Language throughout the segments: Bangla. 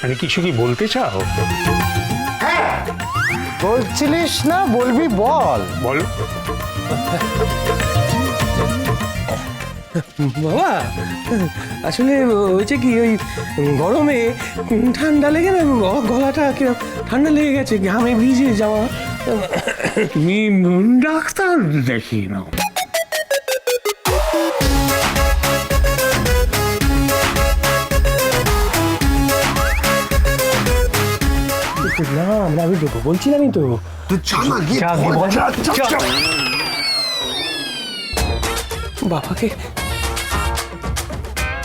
মানে কিছু কি বলতে চাও? বলছিলিস না বলবি বল। বলো। বাবা আসলে হয়েছে কি ওই গরমে ঠান্ডা লেগে না গলাটা কিরম ঠান্ডা লেগে গেছে ঘামে ভিজে যাওয়া। তুমি ডাক্তার দেখি নাও। না আমরা আমি দেবো বলছিলামই তো। তুই না গিয়ে। বল। চল। বাবাকে।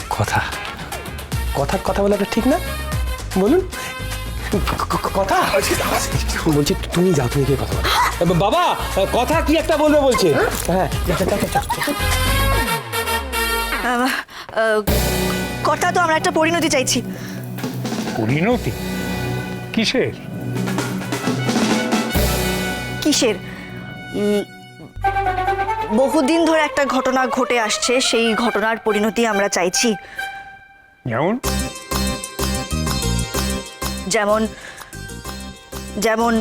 কথা। কথা কথা বলাটা ঠিক না? বলুন। ক- ক- কথা। বলছি তুমি যাও তুমি গিয়ে কথা বলো। বাবা কথা কি একটা বলবে বলছে? হ্যাঁ যা, যা, যা, যা, যা। আহ, আহ, কর্তা তো আমরা একটা পরিণতি চাইছি। পরিণতি? কিসের? কিসের? বহুদিন ধরে একটা ঘটনা ঘটে আসছে সেই ঘটনার পরিণতি আমরা চাইছি। যেমন? যেমন যেমন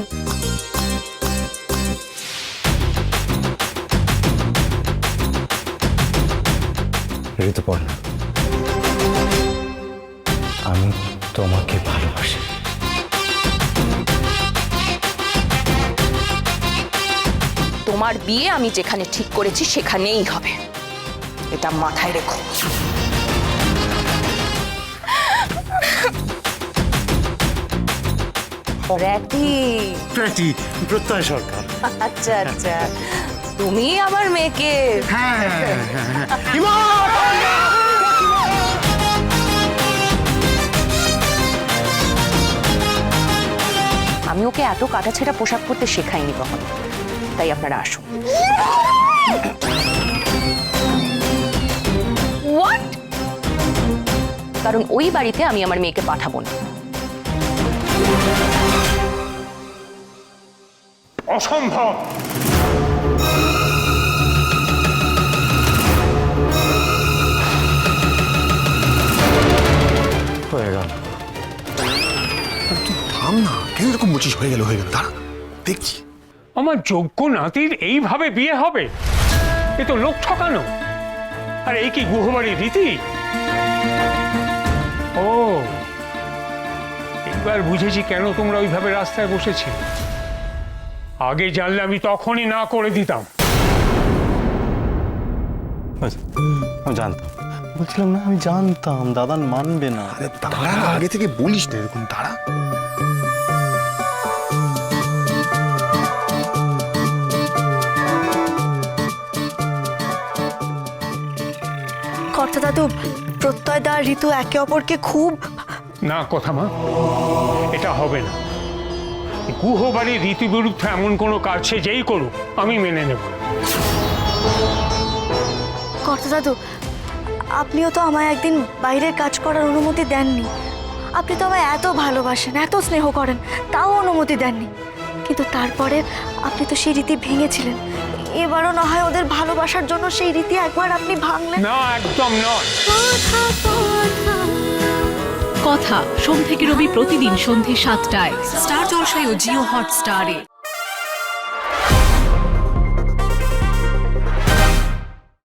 ঋতুপর্ণা আমি তোমাকে ভালোবাসি। তোমার বিয়ে আমি যেখানে ঠিক করেছি সেখানেই হবে। এটা মাথায় রেখো। প্রত্যয় সরকার। আচ্ছা আচ্ছা। তুমি আমার মেয়েকে আমি ওকে এত কাটাছেড়া পোশাক পরতে শেখাইনি কখনো। তাই আপনারা আসুন। হোয়াট কারণ ওই বাড়িতে আমি আমার মেয়েকে পাঠাবো না। অসম্ভব! হয়ে গেল। তুই থাম না কেন এরকম বলছিস? হয়ে গেল হয়ে গেল দাঁড়া দেখছি। আমার যোগ্য নাতির এইভাবে বিয়ে হবে? এ তো লোক ঠকানো। আর এই কি গুহবাড়ির রীতি? ও এবার বুঝেছি কেন তোমরা ওইভাবে রাস্তায় বসেছি। আগে জানলে আমি তখনই না করে দিতাম। আমি জানতাম। বলছিলাম না আমি জানতাম দাদান মানবে না। আগে থেকে বলিস না এরকম দাঁড়া। কর্তা দাদু প্রত্যয় দা ঋতু একে অপরকে খুব না কথা মা এটা হবে না। গুহবাড়ির রীতি বিরুদ্ধে এমন কোনো কাজ সে যেই করুক আমি মেনে নেব কর্তা দাদু আপনিও তো আমায় একদিন বাইরের কাজ করার অনুমতি দেননি। আপনি তো আমায় এত ভালোবাসেন এত স্নেহ করেন তাও অনুমতি দেননি। কিন্তু তারপরে আপনি তো সেই রীতি ভেঙেছিলেন। এবারও না হয় ওদের ভালোবাসার জন্য সেই রীতি একবার আপনি ভাঙলেন। না একদম নয়। কথা সোম থেকে রবি প্রতিদিন সন্ধে সাতটায়। স্টার জলসায় ও জিও হটস্টারে।